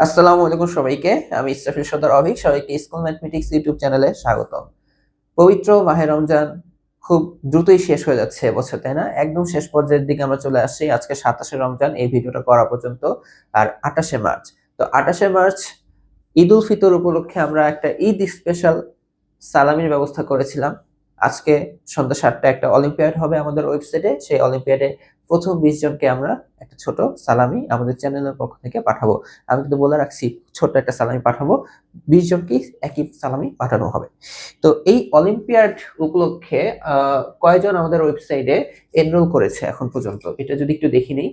আসসালামু আলাইকুম সবাইকে। আমি ইসরাফিল সদর অভিক, সবাইকে স্কুল ম্যাথমেটিক্স ইউটিউব চ্যানেলে স্বাগত পবিত্র মাহে রমজান খুব দ্রুতই শেষ হয়ে যাচ্ছে এবছর, তাই না? একদম শেষ পর্যায়ের দিকে আমরা চলে আসছি আজকে সাতাশে রমজান, এই ভিডিওটা করা পর্যন্ত, আর আঠাশে মার্চ। তো আঠাশে মার্চ ঈদ উল ফিতর উপলক্ষে আমরা একটা ঈদ স্পেশাল সালামির ব্যবস্থা করেছিলাম। আজকে সন্ধ্যা সাতটা একটা অলিম্পিয়াড হবে আমাদের ওয়েবসাইটে। সেই অলিম্পিয়াডে প্রথম বিশ জনকে আমরা একটা ছোট সালামি আমাদের চ্যানেলের পক্ষ থেকে পাঠাবো। আমি কিন্তু বলে রাখছি, ছোট্ট একটা সালামি পাঠাবো। বিশ জনকে একই সালামি পাঠানো হবে। তো এই অলিম্পিয়াড উপলক্ষে কয়জন আমাদের ওয়েবসাইটে এনরোল করেছে এখন পর্যন্ত? এটা যদি একটু দেখি নিই।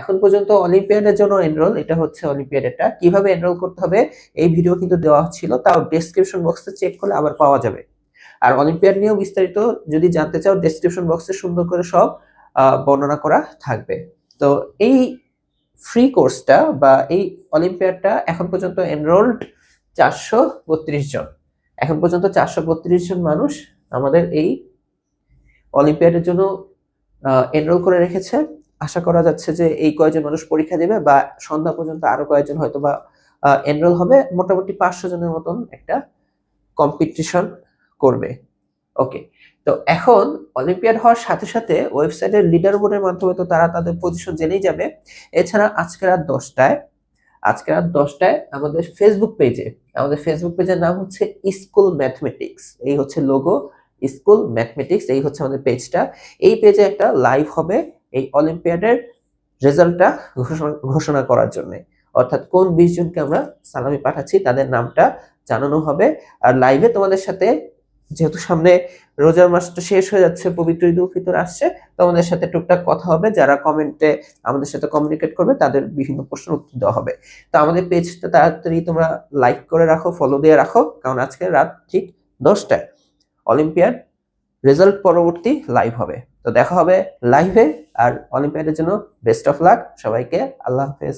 এখন পর্যন্ত অলিম্পিয়াডের জন্য এনরোল এটা হচ্ছে অলিম্পিয়াডেরটা। কীভাবে এনরোল করতে হবে? এই ভিডিও কিন্তু দেওয়া ছিল, তাও ডেসক্রিপশন বক্সে চেক করলে আবার পাওয়া যাবে। আর অলিম্পিয়াড নিয়েও বিস্তারিত যদি জানতে চাও ডেসক্রিপশন বক্সে সুন্দর করে সব বর্ণনা করা থাকবে। তো এই ফ্রি কোর্সটা বা এই অলিম্পিয়াডটা এখন পর্যন্ত এনরোলড চারশো বত্রিশ জন। এখন পর্যন্ত চারশো বত্রিশ জন মানুষ আমাদের এই অলিম্পিয়াডের জন্য এনরোল করে রেখেছে। আশা করা যাচ্ছে যে এই কয়েকজন মানুষ পরীক্ষা দেবে বা সন্ধ্যা পর্যন্ত আরও কয়েকজন হয়তো বা এনরোল হবে। মোটামুটি পাঁচশো জনের মতন একটা কম্পিটিশন করবে। ওকে, তো এখন অলিম্পিয়াড হওয়ার সাথে সাথে ওয়েবসাইটের লিডার বোর্ডের মাধ্যমে তো তারা তাদের পজিশন জেনেই যাবে। এছাড়া আজকে রাত দশটায় আজকে রাত দশটায় আমাদের ফেসবুক পেজে আমাদের ফেসবুক পেজের নাম হচ্ছে স্কুল ম্যাথমেটিক্স এই হচ্ছে লোগো স্কুল ম্যাথমেটিক্স এই হচ্ছে আমাদের পেজটা এই পেজে একটা লাইভ হবে এই অলিম্পিয়াডের রেজাল্টটা ঘোষণা ঘোষণা করার জন্য। অর্থাৎ কোন বিশ জনকে আমরা সালামি পাঠাচ্ছি, তাদের নামটা জানানো হবে। আর লাইভে তোমাদের সাথে যেহেতু সামনে রোজার মাসটা শেষ হয়ে যাচ্ছে, পবিত্র ঈদ উল ফিতর আসছে তোমাদের সাথে টুকটাক কথা হবে। যারা কমেন্টে আমাদের সাথে কমিউনিকেট করবে, তাদের বিভিন্ন প্রশ্নের উত্তর দেওয়া হবে। তো আমাদের পেজটা তাড়াতাড়ি তোমরা লাইক করে রাখো ফলো দিয়ে রাখো, কারণ আজকে রাত ঠিক দশটায় অলিম্পিয়াড রেজাল্ট পরবর্তী লাইভ হবে। তো দেখা হবে লাইভে আর অলিম্পিয়াডের জন্য বেস্ট অফ লাক সবাইকে আল্লাহ হাফেজ।